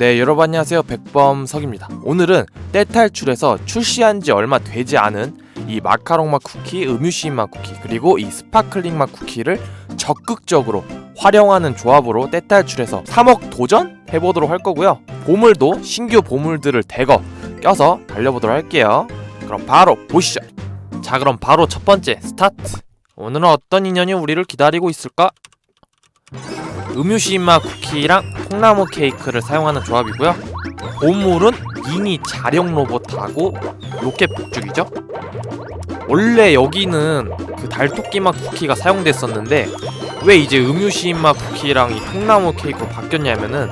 네 여러분 안녕하세요. 백범석입니다. 오늘은 떼탈출에서 출시한 지 얼마 되지 않은 이 마카롱 맛 쿠키, 음유시인 맛 쿠키 그리고 이 스파클링 맛 쿠키를 적극적으로 활용하는 조합으로 떼탈출에서 3억 도전 해보도록 할 거고요. 보물도 신규 보물들을 대거 껴서 달려보도록 할게요. 그럼 바로 보시죠. 자 그럼 바로 첫 번째 스타트. 오늘은 어떤 인연이 우리를 기다리고 있을까? 음유시 인마 쿠키랑 콩나무 케이크를 사용하는 조합이고요. 보물은 미니 자력 로봇하고 로켓 폭죽이죠. 원래 여기는 그 달토끼맛 쿠키가 사용됐었는데 왜 이제 음유시인맛 쿠키랑 이 통나무 케이크로 바뀌었냐면은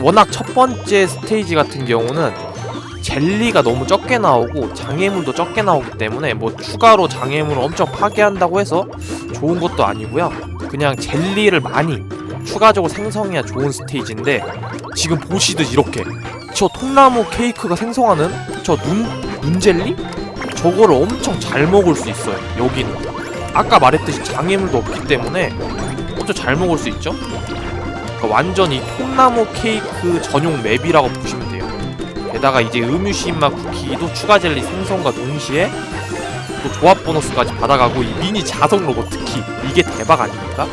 워낙 첫 번째 스테이지 같은 경우는 젤리가 너무 적게 나오고 장애물도 적게 나오기 때문에 뭐 추가로 장애물을 엄청 파괴한다고 해서 좋은 것도 아니고요. 그냥 젤리를 많이 추가적으로 생성해야 좋은 스테이지인데 지금 보시듯 이렇게 저 통나무 케이크가 생성하는 저 눈 눈젤리 저거를 엄청 잘 먹을 수 있어요. 여기는 아까 말했듯이 장애물도 없기 때문에 엄청 잘 먹을 수 있죠. 그러니까 완전 히 통나무 케이크 전용 맵이라고 보시면 돼요. 게다가 이제 음유시인맛 쿠키도 추가 젤리 생성과 동시에 또 조합 보너스까지 받아가고 이 미니 자석 로봇 특히 이게 대박 아닙니까?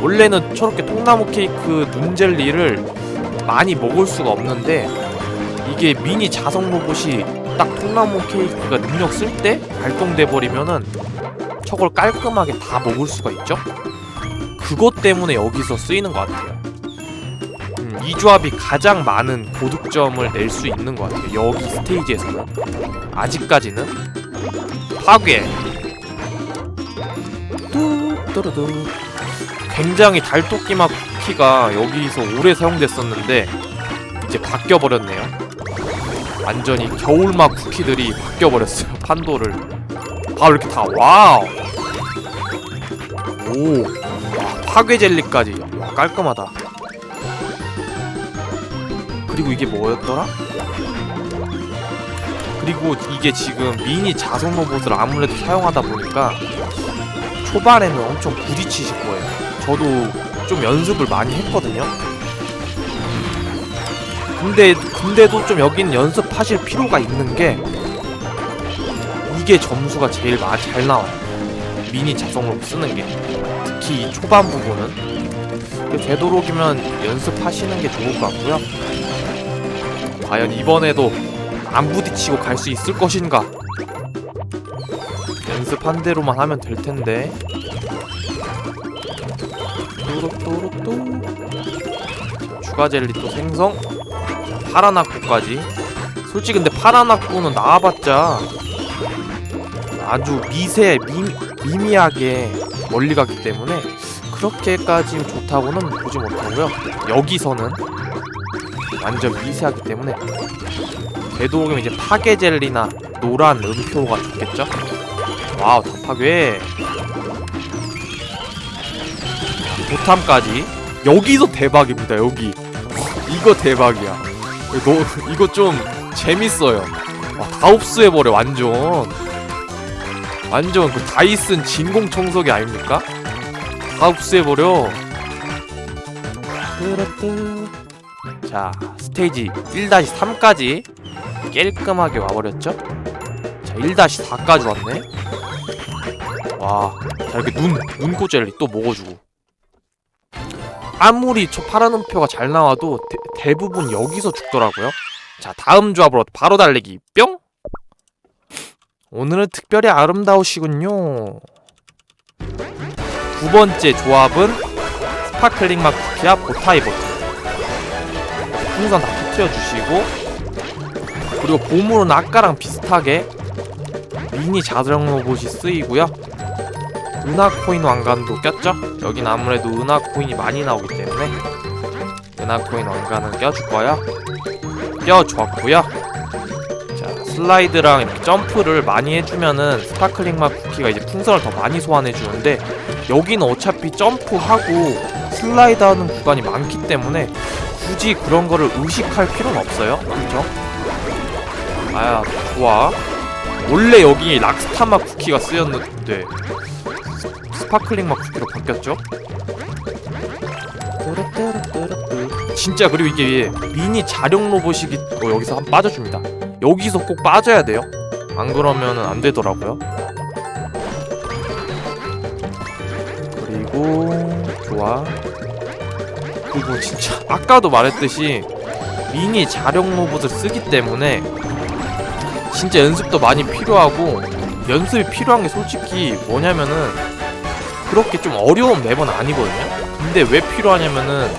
원래는 저렇게 통나무 케이크 눈젤리를 많이 먹을 수가 없는데 이게 미니 자석 로봇이 딱 통나무 케이크가 능력 쓸 때 발동돼 버리면은 저걸 깔끔하게 다 먹을 수가 있죠. 그것 때문에 여기서 쓰이는 것 같아요. 음, 이 조합이 가장 많은 고득점을 낼 수 있는 것 같아요. 여기 스테이지에서는 아직까지는 파괴 뚜뚜루두 굉장히 달토끼맛 쿠키가 여기서 오래 사용됐었는데 이제 바뀌어 버렸네요. 완전히 겨울맛 쿠키들이 바뀌어 버렸어요. 판도를 바로 이렇게 다 와우. 오 와, 파괴 젤리까지 와, 깔끔하다. 그리고 이게 뭐였더라? 그리고 이게 지금 미니 자석 로봇을 아무래도 사용하다 보니까 초반에는 엄청 부딪히실 거예요. 저도 좀 연습을 많이 했거든요. 근데 근데도 좀 여긴 연습하실 필요가 있는 게 이게 점수가 제일 마- 잘 나와요. 미니 자석 로봇 쓰는 게 특히 이 초반 부분은 그 되도록이면 연습하시는 게 좋을 것 같고요. 과연 이번에도 안 부딪히고 갈 수 있을 것인가? 연습한 대로만 하면 될 텐데. 또로또로또. 추가 젤리 또 생성. 파란 악구까지. 솔직히 근데 파란 악구는 나와봤자 아주 미세 미, 미미하게 멀리 가기 때문에 그렇게까지 좋다고는 보지 못하고요. 여기서는 완전 미세하기 때문에 되도록이면 이제 파괴 젤리나 노란 음표가 좋겠죠? 와우 다 파괴 보탐까지. 여기서 대박입니다 여기. 이거 대박이야. 너 이거 좀 재밌어요. 와 다 흡수해버려 완전. 완전 그 다이슨 진공 청소기 아닙니까? 다 흡수해버려. 자 스테이지 1-3까지 깔끔하게 와버렸죠? 자 1-4까지 왔네 와, 자 이렇게 눈 눈꽃 젤리 또 먹어주고. 아무리 저 파란 음표가 잘 나와도 대, 부분 여기서 죽더라고요. 자 다음 조합으로 바로 달리기 뿅. 오늘은 특별히 아름다우시군요. 두 번째 조합은 스파클링 맛 쿠키와 보타이 버터. 풍선 다 터트려 주시고 그리고 보물은 아까랑 비슷하게 미니 자동 로봇이 쓰이고요. 은하 코인 왕관도 꼈죠? 여긴 아무래도 은하 코인이 많이 나오기 때문에 은하 코인 왕관은 껴줄 거야. 껴줬고요. 자 슬라이드랑 이렇게 점프를 많이 해주면은 스파클링 맛 쿠키가 이제 풍선을 더 많이 소환해 주는데 여기는 어차피 점프하고 슬라이드 하는 구간이 많기 때문에 굳이 그런 거를 의식할 필요는 없어요. 그렇죠? 아야 좋아. 원래 여기 락스타 맛 쿠키가 쓰였는데 스파클링 맛 쿠키로 바뀌었죠? 진짜 그리고 이게 미니 자력 로봇이기 어, 여기서 한 빠져줍니다. 여기서 꼭 빠져야 돼요. 안 그러면은 안 되더라고요. 그리고 좋아. 그리고 진짜 아까도 말했듯이 미니 자력 로봇을 쓰기 때문에 진짜 연습도 많이 필요하고 연습이 필요한 게 솔직히 뭐냐면은 그렇게 좀 어려운 맵은 아니거든요. 근데 왜 필요하냐면은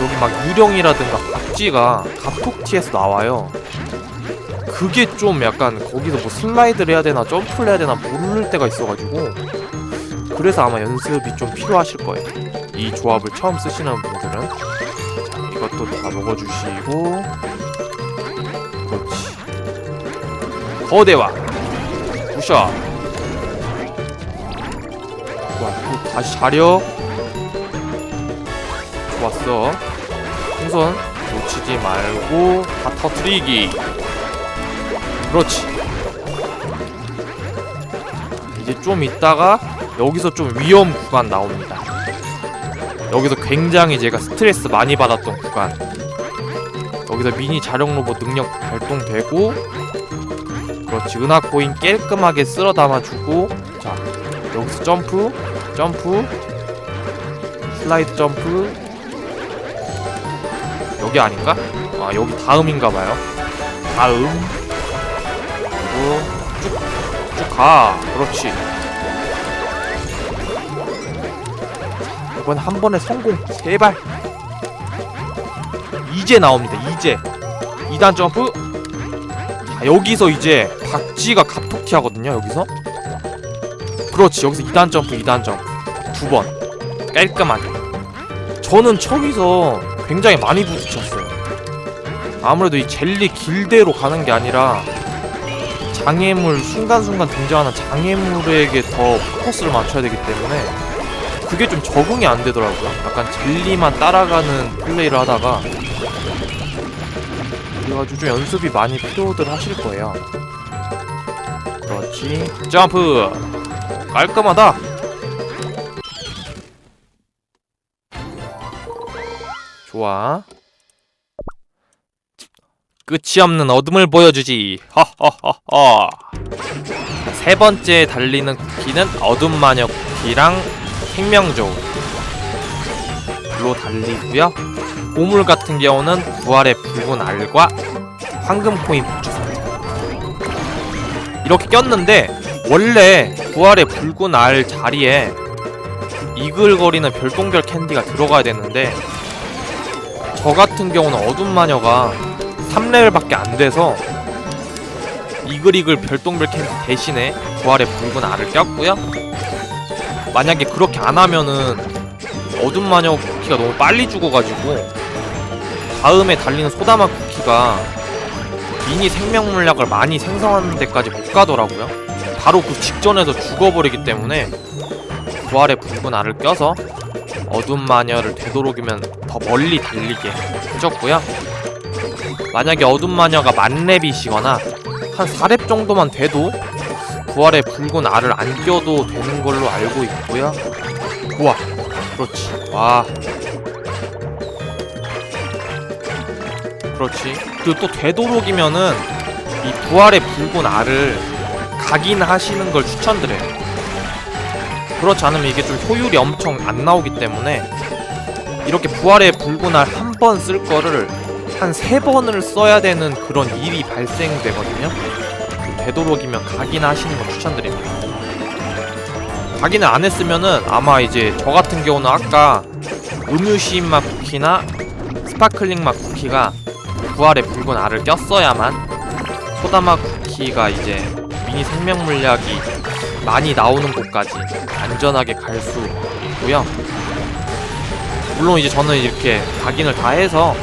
여기 막 유령이라든가 박쥐가 갑툭튀에서 나와요. 그게 좀 약간 거기서 뭐 슬라이드를 해야 되나 점프를 해야 되나 모를 때가 있어가지고 그래서 아마 연습이 좀 필요하실 거예요. 이 조합을 처음 쓰시는 분들은 자 이것도 다 먹어주시고 그렇지 거대화 부셔 좋아 또 다시 자력 좋았어. 풍선 놓치지 말고 다 터트리기. 그렇지. 이제 좀 있다가 여기서 좀 위험 구간 나옵니다. 여기서 굉장히 제가 스트레스 많이 받았던 구간. 여기서 미니 자력 로봇 능력 발동되고 그렇지 은하 코인 깔끔하게 쓸어 담아주고 자 여기서 점프 점프 슬라이드 점프. 여기 아닌가? 아 여기 다음인가봐요. 다음. 그리고 쭉쭉가. 그렇지. 이번 한 번에 성공 제발. 이제 나옵니다 이제. 2단 점프. 자 여기서 이제 박쥐가 갑툭튀 하거든요 여기서. 그렇지 여기서 2단 점프 2단 점프 두 번. 깔끔하게. 저는 저기서 굉장히 많이 부딪혔어요. 아무래도 이 젤리 길대로 가는 게 아니라 장애물 순간순간 등장하는 장애물에게 더 포커스를 맞춰야 되기 때문에 그게 좀 적응이 안 되더라고요. 약간 젤리만 따라가는 플레이를 하다가 그래가지고 좀 연습이 많이 필요들 하실 거예요. 그렇지. 점프! 깔끔하다! 좋아. 끝이 없는 어둠을 보여주지. 허허허허. 세 번째 달리는 쿠키는 어둠 마녀 쿠키랑 생명조 로 달리고요. 보물 같은 경우는 부활의 붉은 알과 황금 코인 부추상자 이렇게 꼈는데 원래 부활의 붉은 알 자리에 이글거리는 별똥별 캔디가 들어가야 되는데 저 같은 경우는 어둠 마녀가 3레벨밖에 안 돼서 이글이글 별똥별 캔디 대신에 부활의 붉은 알을 꼈고요. 만약에 그렇게 안 하면은 어둠 마녀 쿠키가 너무 빨리 죽어가지고 다음에 달리는 소다맛 쿠키가 미니 생명 물약을 많이 생성하는 데까지 못 가더라고요. 바로 그 직전에서 죽어버리기 때문에 부활의 붉은 알을 껴서 어둠 마녀를 되도록이면 더 멀리 달리게 해줬고요. 만약에 어둠 마녀가 만렙이시거나 한 4렙 정도만 돼도 부활의 붉은 알을 안 껴도 되는 걸로 알고 있고요. 우와, 그렇지. 와. 그렇지. 그리고 또 되도록이면은 이 부활의 붉은 알을 각인하시는 걸 추천드려요. 그렇지 않으면 이게 좀 효율이 엄청 안 나오기 때문에 이렇게 부활의 붉은 알 한 번 쓸 거를 한 세 번을 써야 되는 그런 일이 발생되거든요. 되도록이면 각인하시는 거 추천드립니다. 각인을 안 했으면은 아마 이제 저 같은 경우는 아까 음유시인 맛 쿠키나 스파클링 맛 쿠키가 부활의 붉은 알을 꼈어야만 소다맛 쿠키가 이제 미니 생명 물약이 많이 나오는 곳까지 안전하게 갈 수 있고요. 물론 이제 저는 이렇게 각인을 다 해서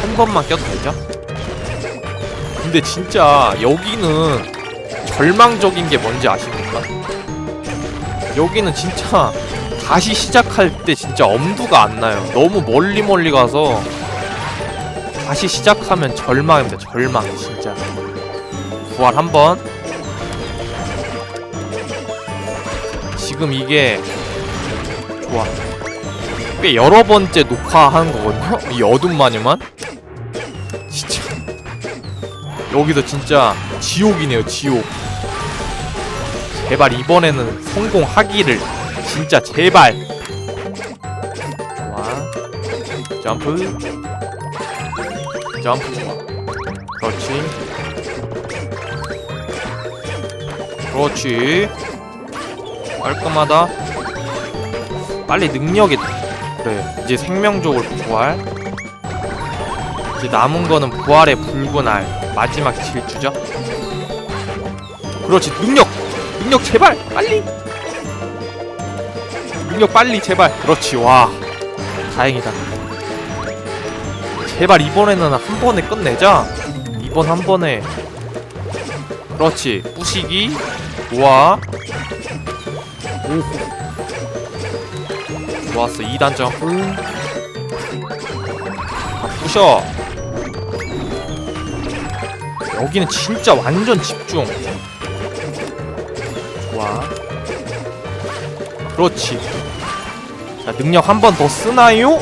한 번만 껴도 되죠. 근데 진짜 여기는 절망적인 게 뭔지 아십니까? 여기는 진짜 다시 시작할 때 진짜 엄두가 안 나요. 너무 멀리 멀리 가서 다시 시작하면 절망입니다. 절망 진짜. 부활 한 번. 지금 이게 좋아. 꽤 여러 번째 녹화하는 거거든요. 이 어둠 마녀만 진짜 여기서 진짜 지옥이네요 지옥. 제발 이번에는 성공하기를 진짜 제발. 좋아. 점프. 점프. 그렇지. 그렇지. 깔끔하다. 빨리 능력이 그래. 이제 생명적으로 부활. 이제 남은 거는 부활의 붉은 알. 마지막 질주죠. 그렇지. 능력. 능력 제발 빨리. 능력 빨리 제발. 그렇지. 와. 다행이다. 제발 이번에는 한 번에 끝내자. 이번 한 번에. 그렇지. 부시기. 좋아. 좋았어. 2단 점프. 다 부셔. 여기는 진짜 완전 집중. 좋아. 그렇지. 자, 능력 한 번 더 쓰나요?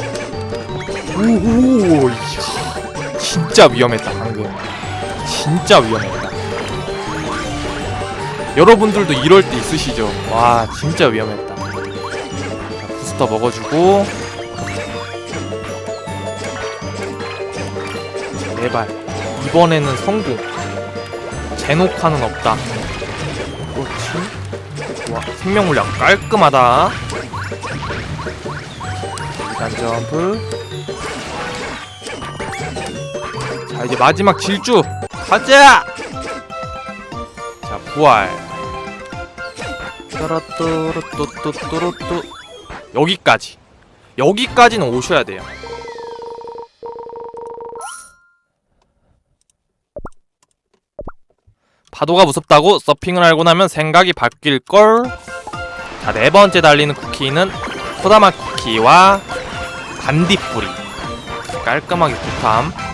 오호. 이야. 진짜 위험했다, 방금. 진짜 위험했다. 여러분들도 이럴 때 있으시죠? 와, 진짜 위험했다. 자, 부스터 먹어주고. 제발. 이번에는 성공. 제노카는 없다. 그렇지. 좋아. 생명 물량 깔끔하다. 2단 점프. 자, 이제 마지막 질주. 가자! 자, 부활. 또로또로또또또로또 여기까지. 여기까지는 오셔야 돼요. 파도가 무섭다고 서핑을 알고 나면 생각이 바뀔 걸. 자, 네 번째 달리는 쿠키는 소다맛 쿠키와 반딧불이. 깔끔하게 구탐.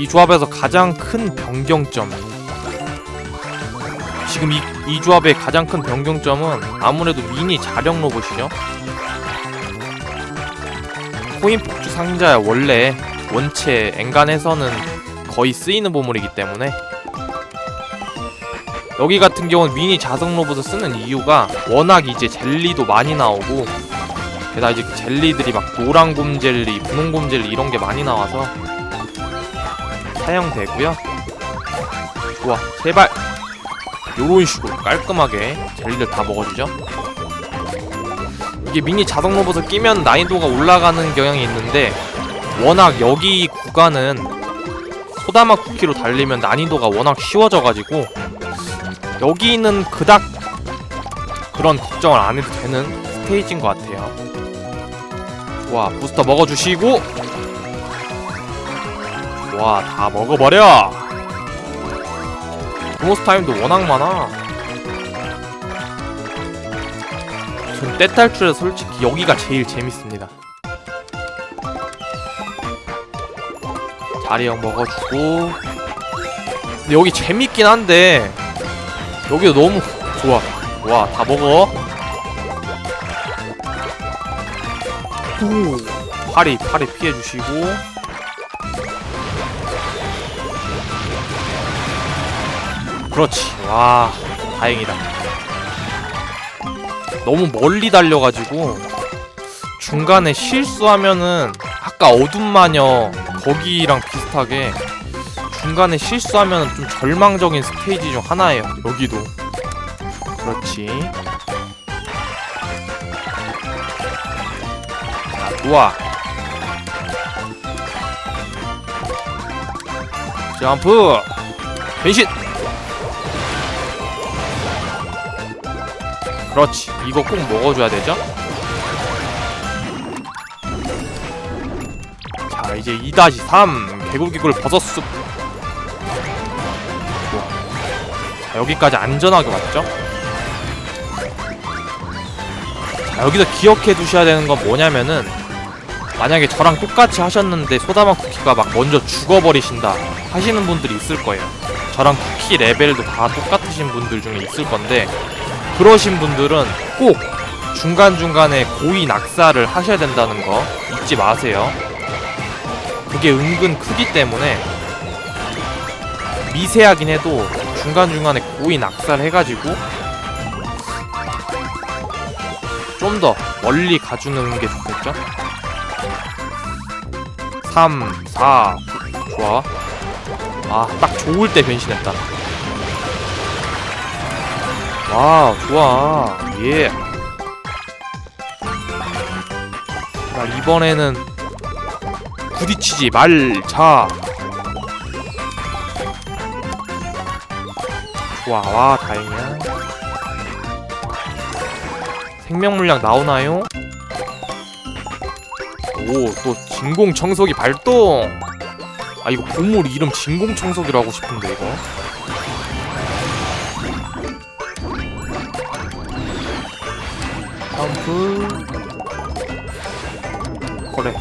이 조합에서 가장 큰 변경점. 지금 이, 이 조합의 가장 큰 변경점은 아무래도 미니 자력 로봇이죠. 코인 폭주 상자야 원래 원체 엔간에서는 거의 쓰이는 보물이기 때문에 여기 같은 경우는 미니 자석 로봇을 쓰는 이유가 워낙 이제 젤리도 많이 나오고 게다가 이제 그 젤리들이 막 노랑곰 젤리, 분홍곰 젤리 이런 게 많이 나와서 사용되고요. 좋아, 제발 요런 식으로 깔끔하게 젤리를 다 먹어주죠. 이게 미니 자석 로봇을 끼면 난이도가 올라가는 경향이 있는데 워낙 여기 구간은 소다맛 쿠키로 달리면 난이도가 워낙 쉬워져가지고 여기는 그닥 그런 걱정을 안 해도 되는 스테이지인 것 같아요. 와 부스터 먹어주시고 와 다 먹어버려. 보너스 타임도 워낙 많아. 전 떼탈출에 솔직히 여기가 제일 재밌습니다. 자리형 먹어주고. 근데 여기 재밌긴 한데 여기도 너무 좋아. 와 다 먹어. 오 파리 파리 피해주시고 그렇지. 와 다행이다. 너무 멀리 달려가지고 중간에 실수하면은 아까 어둠 마녀 거기랑 비슷하게 중간에 실수하면 좀 절망적인 스테이지 중 하나예요 여기도. 그렇지. 자 좋아. 점프! 변신 그렇지. 이거 꼭 먹어줘야 되죠? 자 이제 2-3 개굴기굴 버섯숲 자 여기까지 안전하게 왔죠? 자 여기서 기억해 두셔야 되는 건 뭐냐면은 만약에 저랑 똑같이 하셨는데 소다맛 쿠키가 막 먼저 죽어버리신다 하시는 분들이 있을 거예요. 저랑 쿠키 레벨도 다 똑같으신 분들 중에 있을 건데 그러신 분들은 꼭 중간중간에 고의 낙사를 하셔야 된다는 거 잊지 마세요. 그게 은근 크기 때문에 미세하긴 해도 중간중간에 고의 낙사를 해가지고 좀 더 멀리 가주는 게 좋겠죠? 3, 4, 9, 좋아. 아, 딱 좋을 때 변신했다. 와, 좋아. 예. 자, 이번에는 부딪히지 말자. 좋아, 와, 다행이야. 생명 물량 나오나요? 오, 또 진공 청소기 발동. 아, 이거 보물 이름 진공 청소기로 하고 싶은데 이거. 그래.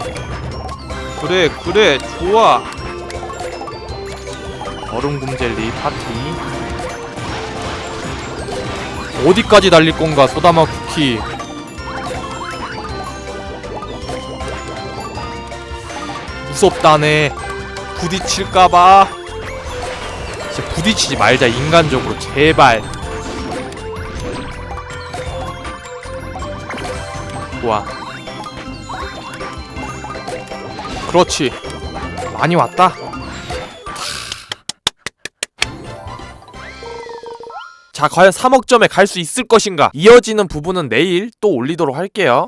그래, 그래, 좋아. 얼음 곰 젤리 파티. 어디까지 달릴 건가, 소다마 쿠키. 무섭다네. 부딪힐까봐. 진짜 부딪히지 말자, 인간적으로. 제발. 좋아. 그렇지. 많이 왔다. 자, 과연 3억점에 갈 수 있을 것인가? 이어지는 부분은 내일 또 올리도록 할게요.